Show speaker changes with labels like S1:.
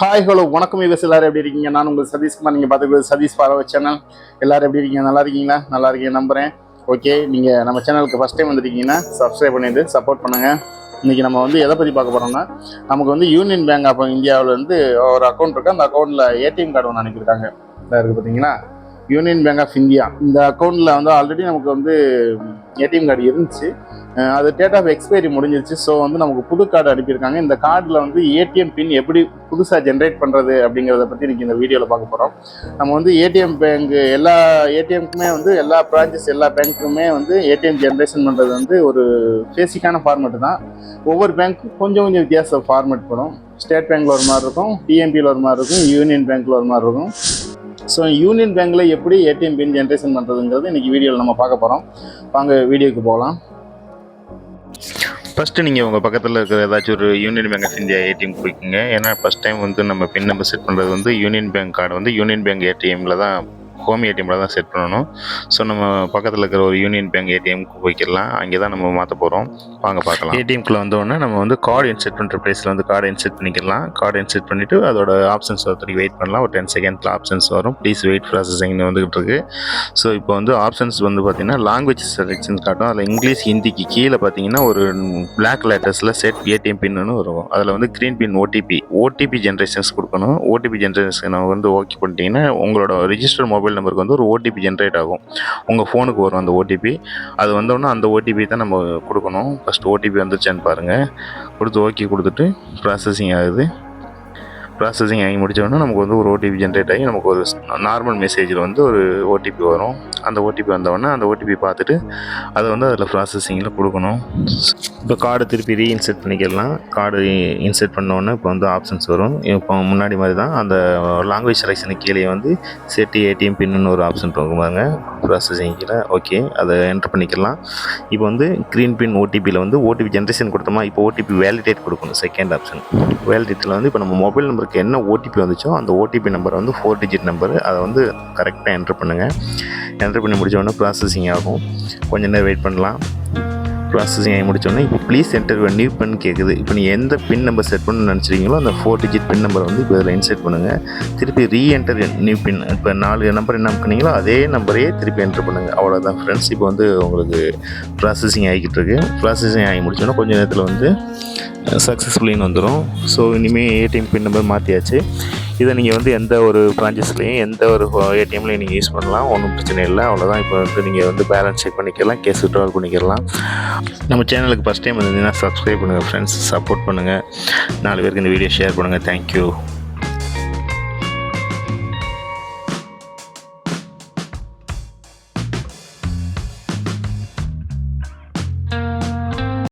S1: hi hello வணக்கம் இவர் எல்லாரும் எப்படி இருக்கீங்க நான் உங்கள் சதீஷ்குமார் நீங்கள் பார்த்துக்கிறது சதீஷ் பார்வை சேனல் எல்லோரும் எப்படி இருக்கீங்க நல்லா இருக்கீங்களா நல்லா இருக்கீங்க நம்புகிறேன் ஓகே நீங்கள் நம்ம சேனலுக்கு ஃபஸ்ட் டைம் வந்துருக்கீங்கன்னா சப்ஸ்கிரைப் பண்ணிட்டு சப்போர்ட் பண்ணுங்கள் இன்றைக்கி நம்ம வந்து எதை பற்றி பார்க்க போகிறோம்னா நமக்கு வந்து யூனியன் பேங்க் ஆஃப் இந்தியாவில் வந்து ஒரு அக்கௌண்ட் இருக்குது அந்த அக்கௌண்ட்டில் ஏடிஎம் கார்டு ஒன்று அனுப்பியிருக்காங்க இதாக இருக்குது பார்த்தீங்களா யூனியன் பேங்க் ஆஃப் இந்தியா இந்த அக்கௌண்ட்டில் வந்து ஆல்ரெடி நமக்கு வந்து ஏடிஎம் கார்டு இருந்துச்சு அது டேட் ஆஃப் எக்ஸ்பைரி முடிஞ்சிருச்சு ஸோ வந்து நமக்கு புது கார்டு அனுப்பியிருக்காங்க இந்த கார்டில் வந்து ஏடிஎம் பின் எப்படி புதுசாக ஜென்ரேட் பண்ணுறது அப்படிங்கிறத பற்றி இன்றைக்கி இந்த வீடியோவில் பார்க்க போகிறோம் நம்ம வந்து ஏடிஎம் பேங்க்கு எல்லா ஏடிஎம்க்குமே வந்து எல்லா பிரான்ச்சஸ் எல்லா பேங்க்குமே வந்து ஏடிஎம் ஜென்ரேஷன் பண்ணுறது வந்து ஒரு பேசிக்கான ஃபார்மேட்டு தான் ஒவ்வொரு பேங்க்கும் கொஞ்சம் கொஞ்சம் வித்தியாச ஃபார்மேட் பண்ணும் ஸ்டேட் பேங்க்கில் ஒரு மாதிரி இருக்கும் டிஎம்பியில் ஒரு மாதிரி இருக்கும் யூனியன் பேங்க்கில் ஒரு மாதிரி இருக்கும் ஸோ யூனியன் பேங்க்கில் எப்படி ஏடிஎம் பின் ஜென்ரேஷன் பண்ணுறதுங்கிறது இன்றைக்கி வீடியோவில் நம்ம பார்க்க போகிறோம் வாங்க வீடியோக்கு போகலாம் ஃபஸ்ட்டு நீங்கள் உங்கள் பக்கத்தில் இருக்கிற ஏதாச்சும் ஒரு Union Bank of India ATM போய்க்குங்க ஏன்னா ஃபஸ்ட் டைம் வந்து நம்ம பின் நம்பர் செட் பண்ணுறது வந்து யூனியன் பேங்க் கார்டு வந்து யூனியன் பேங்க் ஏடிஎம்மில் தான் ஹோம் ஏடிஎம்மில் தான் செட் பண்ணணும் ஸோ நம்ம பக்கத்தில் இருக்கிற ஒரு யூனியன் பேங்க் ஏடிஎம்க்கு போய்க்கலாம் அங்கே தான் நம்ம மாற்ற போகிறோம் வாங்க பார்க்கலாம் ஏடிஎம்க்குள்ளே வந்தோடனே நம்ம வந்து கார்டு இன்செட் பண்ணுற ப்ளேஸில் வந்து கார்டு இன்செட் பண்ணிக்கலாம் கார்டு இன்செட் பண்ணிவிட்டு அதோட ஆப்ஷன்ஸ் ஒருத்தருக்கு வெயிட் பண்ணலாம் ஒரு டென் செகண்ட்ல ஆப்ஷன்ஸ் வரும் ப்ளீஸ் வெயிட் ப்ராசஸிங்னு வந்துகிட்டு இருக்கு ஸோ இப்போ வந்து ஆப்ஷன்ஸ் வந்து பார்த்திங்கன்னா லாங்குவேஜ் செலெக்ஷன் காட்டும் அதில் இங்கிலீஷ் ஹிந்திக்கு கீழே பார்த்தீங்கன்னா ஒரு பிளாக் லெட்டர்ஸில் செட் ஏடிஎம் பின்னு வரும் அதில் வந்து green pin OTP OTP generations கொடுக்கணும் ஓடிபி ஜென்ரேஷன் வந்து ஓகே பண்ணிட்டீங்கன்னா உங்களோட ரிஜிஸ்டர் மொபைல் நம்பருக்கு வந்து ஒரு ஓடிபி ஜென்ரேட் ஆகும் உங்கள் ஃபோனுக்கு வரும் அந்த ஓடிபி அது வந்தோடனே அந்த ஓடிபி தான் நம்ம கொடுக்கணும் ஃபஸ்ட் ஓடிபி வந்துருச்சேன்னு பாருங்கள் கொடுத்து ஓகே கொடுத்துட்டு ப்ராசஸிங் ஆகுது ப்ராசஸிங் ஆகி முடித்தோடனே நமக்கு வந்து ஒரு ஓடிபி ஜென்ரேட் ஆகி நமக்கு ஒரு நார்மல் மெசேஜில் வந்து ஒரு ஓடிபி வரும் அந்த ஓடிபி வந்தவொடனே அந்த ஓடிபி பார்த்துட்டு அதை வந்து அதில் ப்ராசஸிங்கில் கொடுக்கணும் இப்போ கார்டு திருப்பி ரீஇன்செர்ட் பண்ணிக்கலாம் கார்டு இன்செர்ட் பண்ணோன்னே இப்போ வந்து ஆப்ஷன்ஸ் வரும் இப்போ முன்னாடி மாதிரி தான் அந்த லாங்குவேஜ் செலெக்ஷனுக்கு கீழே வந்து செட்டி ஏடிஎம் பின்னு ஒரு ஆப்ஷன் பாருங்க ப்ராசஸிங் கீழே ஓகே அதை என்டர் பண்ணிக்கலாம் இப்போ வந்து க்ரீன் பின் ஓடிபியில் வந்து ஓடிபி ஜென்ரேஷன் கொடுத்தோமா இப்போ ஓடிபி வேலிடேட் கொடுக்கணும் செகண்ட் ஆப்ஷன் வேலிடேட்டில் வந்து இப்போ நம்ம மொபைல் நம்பர் உங்களுக்கு என்ன ஓடிபி வந்துச்சோ அந்த ஓடிபி நம்பர் வந்து ஃபோர் டிஜிட் நம்பர் அதை வந்து கரெக்டாக என்ட்ரு பண்ணுங்கள் என்ட்ரு பண்ணி முடித்தோடனே ப்ராசஸிங் ஆகும் கொஞ்சம் நேரம் வெயிட் பண்ணலாம் ப்ராசஸிங் ஆகி முடித்தோடனே இப்போ ப்ளீஸ் என்டர் நியூ பின் கேட்குது இப்போ நீங்கள் எந்த பின் நம்பர் செட் பண்ணணும்னு நினச்சிருக்கீங்களோ அந்த ஃபோர் டிஜிட் பின் நம்பர் வந்து இப்போ இதில் இன்செட் பண்ணுங்கள் திருப்பி ரீ என்டர் நியூ பின் இப்போ நாலு நம்பர் என்ன பண்ணீங்களோ அதே நம்பரையே திருப்பி என்டர் பண்ணுங்கள் அவ்வளோதான் ஃப்ரெண்ட்ஸ் இப்போ வந்து உங்களுக்கு ப்ராசஸிங் ஆகிக்கிட்டு இருக்கு ப்ராசஸிங் ஆகி முடிச்சோன்னா கொஞ்சம் நேரத்தில் வந்து சக்ஸஸ்ஃபுல்லின்னு வந்துடும் ஸோ இனிமேல் ஏடிஎம் பின் நம்பர் மாற்றியாச்சு இதை நீங்கள் வந்து எந்த ஒரு ப்ரான்ச்சஸ்லேயும் எந்த ஒரு ஏடிஎம்லையும் நீங்கள் யூஸ் பண்ணலாம் ஒன்றும் பிரச்சனை இல்லை அவ்வளோதான் இப்போ வந்து நீங்கள் வந்து பேலன்ஸ் செக் பண்ணிக்கலாம் கேஸ் விட்ரால் பண்ணிக்கலாம் நம்ம சேனலுக்கு ஃபஸ்ட் டைம் இருந்தீங்கன்னா சப்ஸ்கிரைப் பண்ணுங்கள் ஃப்ரெண்ட்ஸ் சப்போர்ட் பண்ணுங்கள் நாலு பேருக்கு இந்த வீடியோ ஷேர் பண்ணுங்கள் தேங்க்யூ